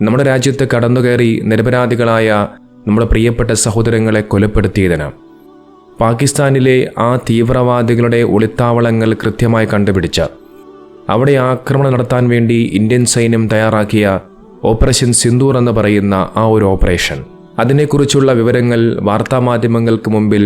നമ്മുടെ രാജ്യത്ത് കടന്നുകയറി നിരപരാധികളായ നമ്മുടെ പ്രിയപ്പെട്ട സഹോദരങ്ങളെ കൊലപ്പെടുത്തിയതിന് പാകിസ്ഥാനിലെ ആ തീവ്രവാദികളുടെ ഒളിത്താവളങ്ങൾ കൃത്യമായി കണ്ടുപിടിച്ച് അവിടെ ആക്രമണം നടത്താൻ വേണ്ടി ഇന്ത്യൻ സൈന്യം തയ്യാറാക്കിയ ഓപ്പറേഷൻ സിന്ദൂർ എന്ന് പറയുന്ന ആ ഒരു ഓപ്പറേഷൻ. അതിനെക്കുറിച്ചുള്ള വിവരങ്ങൾ വാർത്താമാധ്യമങ്ങൾക്ക് മുമ്പിൽ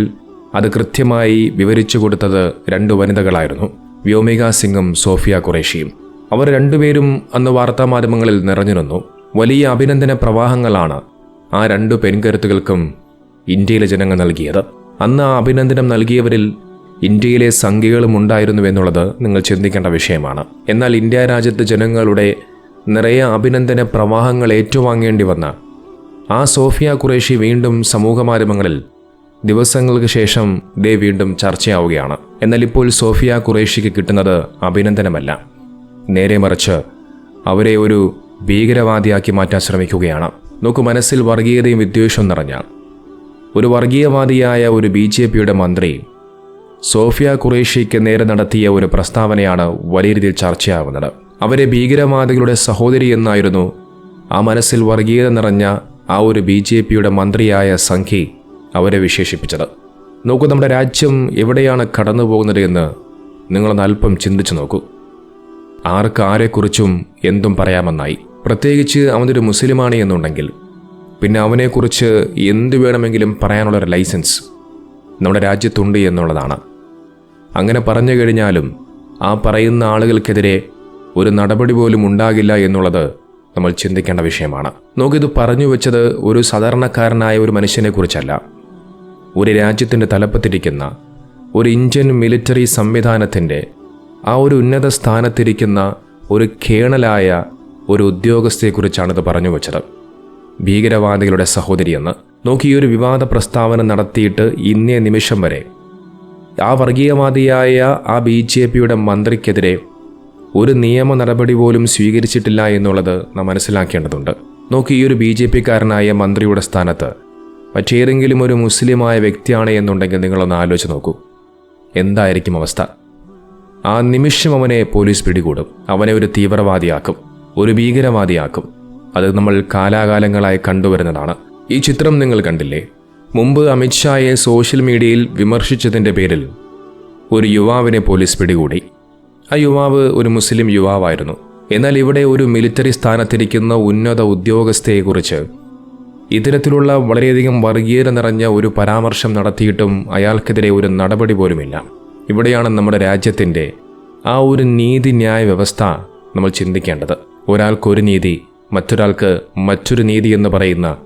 അത് കൃത്യമായി വിവരിച്ചു കൊടുത്തത് രണ്ട് വനിതകളായിരുന്നു വ്യോമിക സിംഗും സോഫിയ ഖുറേഷിയും അവർ രണ്ടുപേരും അന്ന് വാർത്താമാധ്യമങ്ങളിൽ നിറഞ്ഞിരുന്നു വലിയ അഭിനന്ദന പ്രവാഹങ്ങളാണ് ആ രണ്ടു പെൺകരുത്തുകൾക്കും ഇന്ത്യയിലെ ജനങ്ങൾ നൽകിയത്. അന്ന് ആ അഭിനന്ദനം നൽകിയവരിൽ ഇന്ത്യയിലെ സംഖ്യകളും ഉണ്ടായിരുന്നു എന്നുള്ളത് നിങ്ങൾ ചിന്തിക്കേണ്ട വിഷയമാണ്. എന്നാൽ ഇന്ത്യ രാജ്യത്തെ ജനങ്ങളുടെ നിറയെ അഭിനന്ദന പ്രവാഹങ്ങൾ ഏറ്റുവാങ്ങേണ്ടി വന്ന ആ സോഫിയ ഖുറേഷി വീണ്ടും സമൂഹമാധ്യമങ്ങളിൽ ദിവസങ്ങൾക്ക് ശേഷം ദേ വീണ്ടും ചർച്ചയാവുകയാണ്. എന്നാൽ ഇപ്പോൾ സോഫിയ ഖുറേഷിക്ക് കിട്ടുന്നത് അഭിനന്ദനമല്ല. നേരെ മറിച്ച് അവരെ ഒരു ഭീകരവാദിയാക്കി മാറ്റാൻ ശ്രമിക്കുകയാണ്. നോക്കൂ മനസ്സിൽ വർഗീയതയും വിദ്വേഷവും നിറഞ്ഞ ഒരു വർഗീയവാദിയായ ഒരു ബി ജെ പിയുടെ മന്ത്രി സോഫിയ ഖുറേഷിക്ക് നേരെ നടത്തിയ ഒരു പ്രസ്താവനയാണ് വലിയ രീതിയിൽ ചർച്ചയാവുന്നത്. അവരെ ഭീകരവാദികളുടെ സഹോദരി എന്നായിരുന്നു ആ മനസ്സിൽ വർഗീയത നിറഞ്ഞ ആ ഒരു ബി ജെ പിയുടെ മന്ത്രിയായ സംഖി അവരെ വിശേഷിപ്പിച്ചത്. നോക്കൂ നമ്മുടെ രാജ്യം എവിടെയാണ് കടന്നു പോകുന്നത് എന്ന് നിങ്ങളൊന്ന് അല്പം ചിന്തിച്ചു നോക്കൂ. ആർക്ക് ആരെക്കുറിച്ചും എന്തും പറയാമെന്നായി. പ്രത്യേകിച്ച് അവനൊരു മുസ്ലിമാണ് എന്നുണ്ടെങ്കിൽ പിന്നെ അവനെക്കുറിച്ച് എന്ത് വേണമെങ്കിലും പറയാനുള്ളൊരു ലൈസൻസ് നമ്മുടെ രാജ്യത്തുണ്ട് എന്നുള്ളതാണ്. അങ്ങനെ പറഞ്ഞു കഴിഞ്ഞാലും ആ പറയുന്ന ആളുകൾക്കെതിരെ ഒരു നടപടി പോലും ഉണ്ടാകില്ല എന്നുള്ളത് നമ്മൾ ചിന്തിക്കേണ്ട വിഷയമാണ്. നോക്കിത് പറഞ്ഞു വെച്ചത് ഒരു സാധാരണക്കാരനായ ഒരു മനുഷ്യനെക്കുറിച്ചല്ല. ഒരു രാജ്യത്തിന്റെ തലപ്പത്തിരിക്കുന്ന ഒരു ഇന്ത്യൻ മിലിറ്ററി സംവിധാനത്തിന്റെ ആ ഒരു ഉന്നത സ്ഥാനത്തിരിക്കുന്ന ഒരു കേണലായ ഒരു ഉദ്യോഗസ്ഥയെക്കുറിച്ചാണ് ഇത് പറഞ്ഞു വെച്ചത്. ഭീകരവാദികളുടെ സഹോദരിയെന്ന് നോക്കി ഒരു വിവാദ പ്രസ്താവന നടത്തിയിട്ട് ഇന്നേ നിമിഷം വരെ ആ വർഗീയവാദിയായ ആ ബി ജെ പിയുടെ മന്ത്രിക്കെതിരെ ഒരു നിയമ നടപടി പോലും സ്വീകരിച്ചിട്ടില്ല എന്നുള്ളത് നാം മനസ്സിലാക്കേണ്ടതുണ്ട്. നോക്കി ഈ ഒരു ബി ജെ പിക്കാരനായ മന്ത്രിയുടെ സ്ഥാനത്ത് മറ്റേതെങ്കിലും ഒരു മുസ്ലിമായ വ്യക്തിയാണ് എന്നുണ്ടെങ്കിൽ നിങ്ങളൊന്ന് ആലോചിച്ച് നോക്കൂ. എന്തായിരിക്കും അവസ്ഥ? ആ നിമിഷം അവനെ പോലീസ് പിടികൂടും. അവനെ ഒരു തീവ്രവാദിയാക്കും. ഒരു ഭീകരവാദിയാക്കും. അത് നമ്മൾ കാലാകാലങ്ങളായി കണ്ടുവരുന്നതാണ്. ഈ ചിത്രം നിങ്ങൾ കണ്ടില്ലേ? മുമ്പ് അമിത്ഷായെ സോഷ്യൽ മീഡിയയിൽ വിമർശിച്ചതിന്റെ പേരിൽ ഒരു യുവാവിനെ പോലീസ് പിടികൂടി. ആ യുവാവ് ഒരു മുസ്ലിം യുവാവായിരുന്നു. എന്നാൽ ഇവിടെ ഒരു മിലിറ്ററി സ്ഥാനത്തിരിക്കുന്ന ഉന്നത ഉദ്യോഗസ്ഥയെക്കുറിച്ച് ഇത്തരത്തിലുള്ള വളരെയധികം വർഗീയത നിറഞ്ഞ ഒരു പരാമർശം നടത്തിയിട്ടും അയാൾക്കെതിരെ ഒരു നടപടി പോലുമില്ല. ഇവിടെയാണ് നമ്മുടെ രാജ്യത്തിന്റെ ആ ഒരു നീതിന്യായ വ്യവസ്ഥ നമ്മൾ ചിന്തിക്കേണ്ടത്. ഒരാൾക്കൊരു നീതി മറ്റൊരാൾക്ക് മറ്റൊരു നീതി എന്ന് പറയുന്ന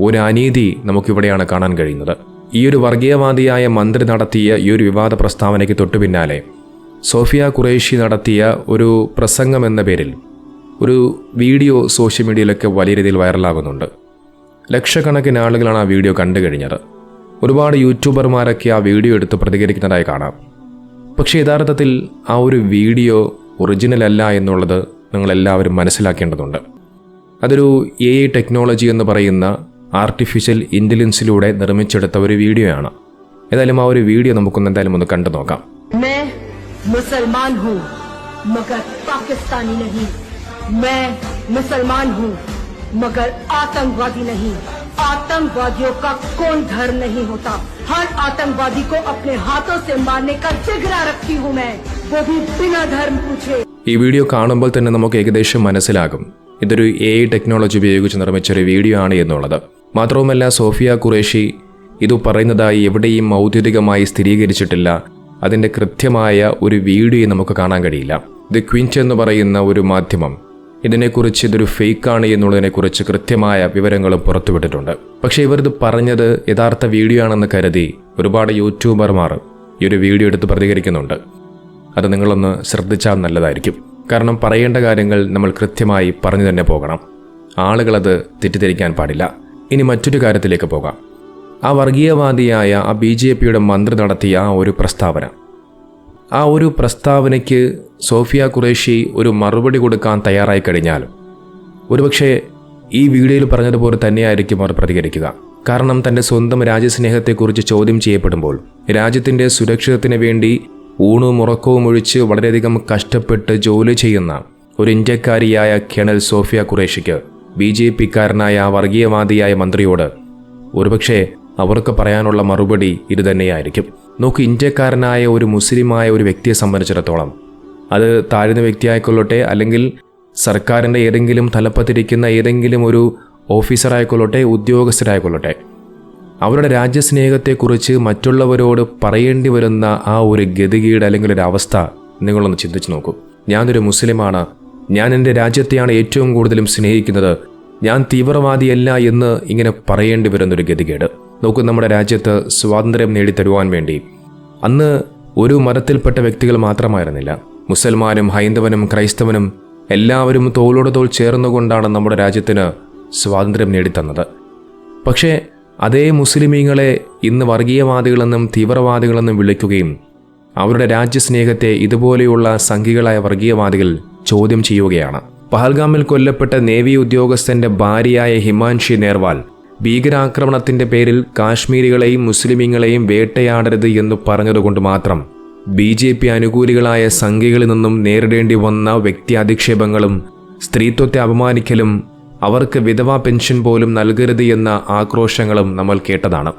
ഒരു അനീതി നമുക്കിവിടെയാണ് കാണാൻ കഴിയുന്നത്. ഈ ഒരു വർഗീയവാദിയായ മന്ത്രി നടത്തിയ ഈ ഒരു വിവാദ പ്രസ്താവനയ്ക്ക് തൊട്ടു പിന്നാലെ സോഫിയ ഖുറേഷി നടത്തിയ ഒരു പ്രസംഗം എന്ന പേരിൽ ഒരു വീഡിയോ സോഷ്യൽ മീഡിയയിലൊക്കെ വലിയ രീതിയിൽ വൈറലാകുന്നുണ്ട്. ലക്ഷക്കണക്കിന് ആളുകളാണ് ആ വീഡിയോ കണ്ടു കഴിഞ്ഞത്. ഒരുപാട് യൂട്യൂബർമാരൊക്കെ ആ വീഡിയോ എടുത്ത് പ്രതികരിക്കുന്നതായി കാണാം. പക്ഷേ യഥാർത്ഥത്തിൽ ആ ഒരു വീഡിയോ ഒറിജിനൽ അല്ല എന്നുള്ളത് നിങ്ങളെല്ലാവരും മനസ്സിലാക്കേണ്ടതുണ്ട് അതൊരു എ ഐ ടെക്നോളജി എന്ന് പറയുന്ന ആർട്ടിഫിഷ്യൽ ഇൻ്റലിജൻസിലൂടെ നിർമ്മിച്ചെടുത്ത ഒരു വീഡിയോയാണ് ഏതായാലും ആ ഒരു വീഡിയോ നമുക്കൊന്ന് എന്തായാലും ഒന്ന് കണ്ടു നോക്കാം मैं मुसलमान हूँ मगर पाकिस्तानी नहीं मैं मुसलमान हूँ मगर आतंकवादी नहीं आतंकवादियों का कोई धर्म नहीं होता हर आतंकवादी को अपने हाथों से मारने का जिगरा रखती हूँ मैं वो भी बिना धर्म पूछे ഈ വീഡിയോ കാണുമ്പോൾ തന്നെ നമുക്ക് ഏകദേശം മനസ്സിലാകും. ഇതൊരു എ ഐ ടെക്നോളജി ഉപയോഗിച്ച് നിർമ്മിച്ച ഒരു വീഡിയോ ആണ് എന്നുള്ളത്. മാത്രവുമല്ല സോഫിയ ഖുറേഷി ഇത് പറയുന്നതായി എവിടെയും ഔദ്യോഗികമായി സ്ഥിരീകരിച്ചിട്ടില്ല. അതിന്റെ കൃത്യമായ ഒരു വീഡിയോ നമുക്ക് കാണാൻ കഴിയില്ല. ദി ക്വിന്റ് എന്ന് പറയുന്ന ഒരു മാധ്യമം. ഇതിനെക്കുറിച്ച് ഇതൊരു ഫേക്ക് ആണ് എന്നുള്ളതിനെക്കുറിച്ച് കൃത്യമായ വിവരങ്ങളും പുറത്തുവിട്ടിട്ടുണ്ട്. പക്ഷേ ഇവരിത് പറഞ്ഞത് യഥാർത്ഥ വീഡിയോ ആണെന്ന് കരുതി ഒരുപാട് യൂട്യൂബർമാർ ഈ ഒരു വീഡിയോ എടുത്ത് പ്രതികരിക്കുന്നുണ്ട്. അത് നിങ്ങളൊന്ന് ശ്രദ്ധിച്ചാൽ നല്ലതായിരിക്കും. കാരണം പറയേണ്ട കാര്യങ്ങൾ നമ്മൾ കൃത്യമായി പറഞ്ഞു തന്നെ പോകണം. ആളുകളത് തെറ്റിദ്ധരിക്കാൻ പാടില്ല. ഇനി മറ്റൊരു കാര്യത്തിലേക്ക് പോകാം. ആ വർഗീയവാദിയായ ആ ബി ജെ പിയുടെ മന്ത്രി നടത്തിയ ആ ഒരു പ്രസ്താവന. ആ ഒരു പ്രസ്താവനയ്ക്ക് സോഫിയ ഖുറേഷി ഒരു മറുപടി കൊടുക്കാൻ തയ്യാറായി കഴിഞ്ഞാലും ഒരുപക്ഷെ ഈ വീഡിയോയിൽ പറഞ്ഞതുപോലെ തന്നെയായിരിക്കും അവർ പ്രതികരിക്കുക. കാരണം തന്റെ സ്വന്തം രാജ്യസ്നേഹത്തെക്കുറിച്ച് ചോദ്യം ചെയ്യപ്പെടുമ്പോൾ രാജ്യത്തിന്റെ സുരക്ഷിതത്തിന് വേണ്ടി ഊണും ഉറക്കവും ഒഴിച്ച് വളരെയധികം കഷ്ടപ്പെട്ട് ജോലി ചെയ്യുന്ന ഒരു ഇന്ത്യക്കാരിയായ കേണൽ സോഫിയ ഖുറേഷിക്ക് ബി ജെ പിക്കാരനായ വർഗീയവാദിയായ മന്ത്രിയോട് ഒരുപക്ഷെ അവർക്ക് പറയാനുള്ള മറുപടി ഇത് തന്നെയായിരിക്കും. നോക്ക് ഇന്ത്യക്കാരനായ ഒരു മുസ്ലിമായ ഒരു വ്യക്തിയെ സംബന്ധിച്ചിടത്തോളം അത് താഴ്ന്ന വ്യക്തിയായിക്കൊള്ളട്ടെ അല്ലെങ്കിൽ സർക്കാരിന്റെ ഏതെങ്കിലും തലപ്പത്തിരിക്കുന്ന ഏതെങ്കിലും ഒരു ഓഫീസറായിക്കൊള്ളട്ടെ ഉദ്യോഗസ്ഥരായിക്കൊള്ളട്ടെ അവരുടെ രാജ്യസ്നേഹത്തെക്കുറിച്ച് മറ്റുള്ളവരോട് പറയേണ്ടി വരുന്ന ആ ഒരു ഗതികീട് അല്ലെങ്കിൽ ഒരു അവസ്ഥ നിങ്ങളൊന്ന് ചിന്തിച്ചു നോക്കൂ. ഞാനൊരു മുസ്ലിമാണ്. ഞാൻ എന്റെ രാജ്യത്തെയാണ് ഏറ്റവും കൂടുതലും സ്നേഹിക്കുന്നത്. ഞാൻ തീവ്രവാദിയല്ല എന്ന് ഇങ്ങനെ പറയേണ്ടി വരുന്നൊരു ഗതികേട്. നോക്കൂ നമ്മുടെ രാജ്യത്ത് സ്വാതന്ത്ര്യം നേടിത്തരുവാൻ വേണ്ടി. അന്ന് ഒരു മതത്തിൽപ്പെട്ട വ്യക്തികൾ മാത്രമായിരുന്നില്ല. മുസൽമാനും ഹൈന്ദവനും ക്രൈസ്തവനും എല്ലാവരും തോളോട് തോൾ ചേർന്നുകൊണ്ടാണ് നമ്മുടെ രാജ്യത്തിന് സ്വാതന്ത്ര്യം നേടിത്തന്നത്. പക്ഷേ അതേ മുസ്ലിമീങ്ങളെ ഇന്ന് വർഗീയവാദികളെന്നും തീവ്രവാദികളെന്നും വിളിക്കുകയും അവരുടെ രാജ്യസ്നേഹത്തെ ഇതുപോലെയുള്ള സംഘികളായ വർഗീയവാദികൾ ചോദ്യം ചെയ്യുകയാണ്. പഹൽഗാമിൽ കൊല്ലപ്പെട്ട നേവി ഉദ്യോഗസ്ഥന്റെ ഭാര്യയായ ഹിമാൻഷി നേർവാൽ ഭീകരാക്രമണത്തിന്റെ പേരിൽ കാശ്മീരികളെയും മുസ്ലിമീങ്ങളെയും വേട്ടയാടരുത് എന്ന് പറഞ്ഞതുകൊണ്ട് മാത്രം ബി ജെ പി അനുകൂലികളായ സംഘികളിൽ നിന്നും നേരിടേണ്ടി വന്ന വ്യക്തി അധിക്ഷേപങ്ങളും സ്ത്രീത്വത്തെ അപമാനിക്കലും അവർക്ക് വിധവാ പെൻഷൻ പോലും നൽകരുത് എന്ന ആക്രോശങ്ങളും നമ്മൾ കേട്ടതാണ്.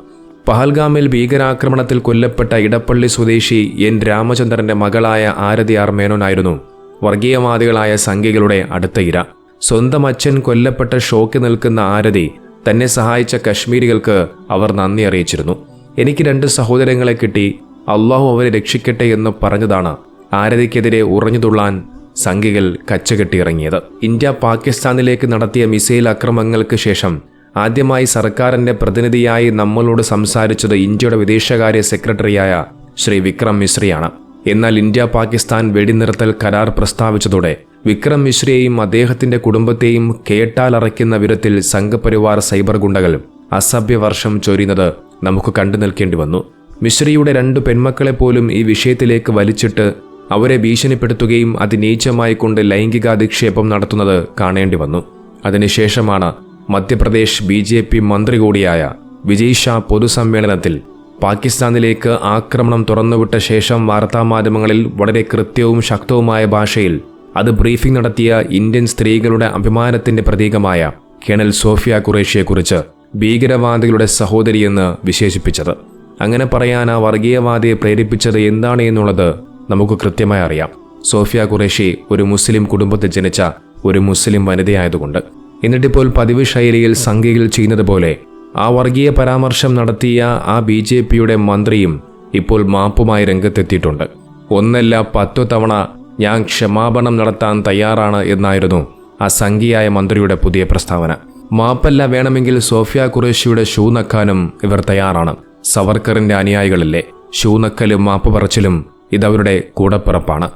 പഹൽഗാമിൽ ഭീകരാക്രമണത്തിൽ കൊല്ലപ്പെട്ട ഇടപ്പള്ളി സ്വദേശി എൻ. രാമചന്ദ്രന്റെ മകളായ ആരതി ആർ. മേനോനായിരുന്നു. വർഗീയവാദികളായ സംഘികളുടെ അടുത്ത ഇര. സ്വന്തം അച്ഛൻ കൊല്ലപ്പെട്ട ഷോക്ക് നിൽക്കുന്ന ആരതി തന്നെ സഹായിച്ച കശ്മീരികൾക്ക് അവർ നന്ദി അറിയിച്ചിരുന്നു. എനിക്ക് രണ്ട് സഹോദരങ്ങളെ കിട്ടി. അള്ളാഹു അവരെ രക്ഷിക്കട്ടെ എന്ന് പറഞ്ഞതാണ് ആരതിക്കെതിരെ ഉറഞ്ഞുതുള്ളാൻ സംഘികൾ കച്ചകെട്ടിയിറങ്ങിയത്. ഇന്ത്യ പാകിസ്ഥാനിലേക്ക് നടത്തിയ മിസൈൽ അക്രമങ്ങൾക്ക് ശേഷം ആദ്യമായി സർക്കാരിന്റെ പ്രതിനിധിയായി നമ്മളോട് സംസാരിച്ചത് ഇന്ത്യയുടെ വിദേശകാര്യ സെക്രട്ടറിയായ ശ്രീ വിക്രം മിശ്രിയാണ്. എന്നാൽ ഇന്ത്യ പാകിസ്ഥാൻ വെടിനിർത്തൽ കരാർ പ്രസ്താവിച്ചതോടെ വിക്രം മിശ്രയെയും അദ്ദേഹത്തിന്റെ കുടുംബത്തെയും കേട്ടാലറയ്ക്കുന്ന വിധത്തിൽ സംഘപരിവാർ സൈബർ ഗുണ്ടകൾ അസഭ്യവർഷം ചൊരിയുന്നത് നമുക്ക് കണ്ടു നിൽക്കേണ്ടി വന്നു. മിശ്രിയുടെ രണ്ടു പെൺമക്കളെ പോലും ഈ വിഷയത്തിലേക്ക് വലിച്ചിട്ട് അവരെ ഭീഷണിപ്പെടുത്തുകയും അതിനീച്ചമായി കൊണ്ട് ലൈംഗികാധിക്ഷേപം നടത്തുന്നത് കാണേണ്ടി വന്നു. അതിനുശേഷമാണ് മധ്യപ്രദേശ് ബി ജെ പി മന്ത്രി കൂടിയായ വിജയ് ഷാ പൊതുസമ്മേളനത്തിൽ പാകിസ്ഥാനിലേക്ക് ആക്രമണം തുറന്നുവിട്ട ശേഷം വാർത്താമാധ്യമങ്ങളിൽ വളരെ കൃത്യവും ശക്തവുമായ ഭാഷയിൽ അത് ബ്രീഫിംഗ് നടത്തിയ ഇന്ത്യൻ സ്ത്രീകളുടെ അഭിമാനത്തിന്റെ പ്രതീകമായ കേണൽ സോഫിയ കുറേഷ്യയെക്കുറിച്ച് ഭീകരവാദികളുടെ സഹോദരിയെന്ന് വിശേഷിപ്പിച്ചത്. അങ്ങനെ പറയാൻ ആ വർഗീയവാദിയെ പ്രേരിപ്പിച്ചത് എന്താണ് എന്നുള്ളത് നമുക്ക് കൃത്യമായി അറിയാം. സോഫിയ ഖുറേഷി ഒരു മുസ്ലിം കുടുംബത്തിൽ ജനിച്ച ഒരു മുസ്ലിം വനിതയായതുകൊണ്ട്. എന്നിട്ടിപ്പോൾ പതിവ് ശൈലിയിൽ സംഖ്യയിൽ ചെയ്യുന്നത് പോലെ ആ വർഗീയ പരാമർശം നടത്തിയ ആ ബി ജെ പിയുടെ മന്ത്രിയും ഇപ്പോൾ മാപ്പുമായി രംഗത്തെത്തിയിട്ടുണ്ട്. ഒന്നല്ല പത്തു തവണ ഞാൻ ക്ഷമാപണം നടത്താൻ തയ്യാറാണ് എന്നായിരുന്നു ആ സംഘിയായ മന്ത്രിയുടെ പുതിയ പ്രസ്താവന. മാപ്പല്ല വേണമെങ്കിൽ സോഫിയ ഖുറേഷിയുടെ ഷൂ നക്കാനും ഇവർ തയ്യാറാണ്. സവർക്കറിന്റെ അനുയായികളില്ലേ? ഷൂ നക്കലും മാപ്പ് പറച്ചിലും ഇതവരുടെ കൂടപ്പിറപ്പാണ്